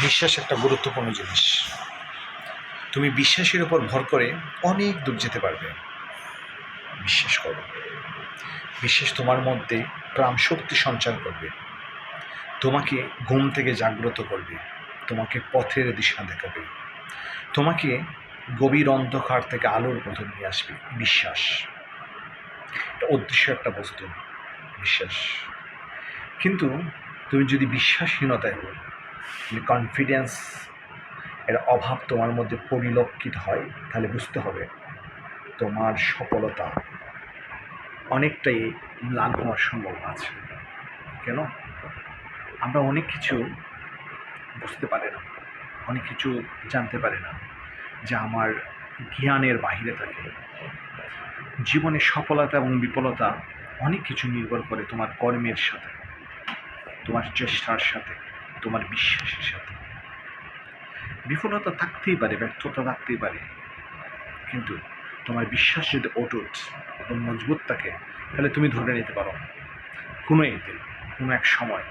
বিশ্বাস একটা গুরুত্বপূর্ণ জিনিস। তুমি বিশ্বাসের উপর ভর করে অনেক দূর যেতে পারবে। বিশ্বাস করো। বিশ্বাস তোমার মধ্যে প্রাণ শক্তি সঞ্চার করবে। তোমাকে ঘুম থেকে জাগ্রত করবে। তোমাকে পথের দিশা দেখাবে। তোমাকে গভীর অন্ধকার থেকে আলোর পথে নিয়ে আসবে। বিশ্বাস। এটা অদৃশ্য একটা বস্তু। বিশ্বাস। কিন্তু তুমি যদি বিশ্বাসহীনতায় হো কনফিডেন্স এর অভাব তোমার মধ্যে পরিলক্ষিত হয়, তাহলে বুঝতে হবে তোমার সফলতা অনেকটাই ম্লান হওয়ার সম্ভাবনা আছে। কেন? আমরা অনেক কিছু বুঝতে পারি না, অনেক কিছু জানতে পারি না যা আমার জ্ঞানের বাহিরে থাকে। জীবনের সফলতা এবং বিফলতা অনেক কিছু নির্ভর করে তোমার কর্মের সাথে, তোমার চেষ্টার সাথে। তোমার বিশ্বাসের সাথে। বিফলতা থাকতেই পারে, ব্যর্থতা থাকতেই পারে। কিন্তু তোমার বিশ্বাস যদি অটুট এবং মজবুত থাকে, তাহলে তুমি ধরে নিতে পারো। কোনো একদিন, কোনো এক সময়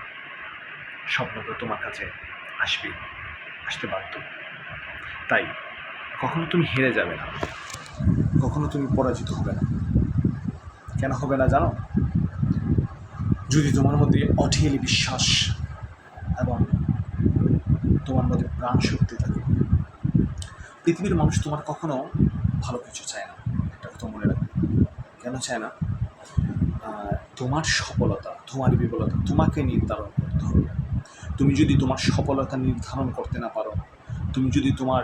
স্বপ্নটা তোমার কাছে আসবে, আসতে বাধ্য। তাই কখনো তুমি হেরে যাবে না। কখনো তুমি পরাজিত হবে না। কেন হবে না জানো? যদি তোমার মধ্যে অঢেল বিশ্বাস মধ্যে প্রাণ শক্তি থাকে। পৃথিবীর মানুষ তোমার কখনো ভালো কিছু চায় না এটা কথা মনে রাখবে। কেন চায় না? তোমার সফলতা, তোমার বিফলতা, তোমাকে নির্ধারণ করতে হবে। তুমি যদি তোমার সফলতা নির্ধারণ করতে না পারো, তুমি যদি তোমার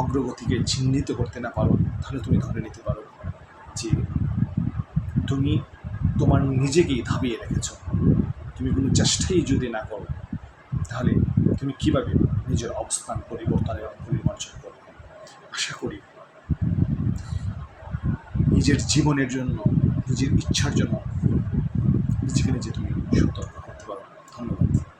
অগ্রগতিকে চিহ্নিত করতে না পারো, তাহলে তুমি ধরে নিতে পারো যে তুমি তোমার নিজেকেই ধাবিয়ে রেখেছ। তুমি কোনো চেষ্টাই যদি না করো, তাহলে তুমি কীভাবে নিজের অবস্থান পরিবর্তনের পরিমার্জন করবেন আশা করি নিজের জীবনের জন্য, নিজের ইচ্ছার জন্য নিজেকে নিজে তুমি সতর্ক করতে পারো। ধন্যবাদ।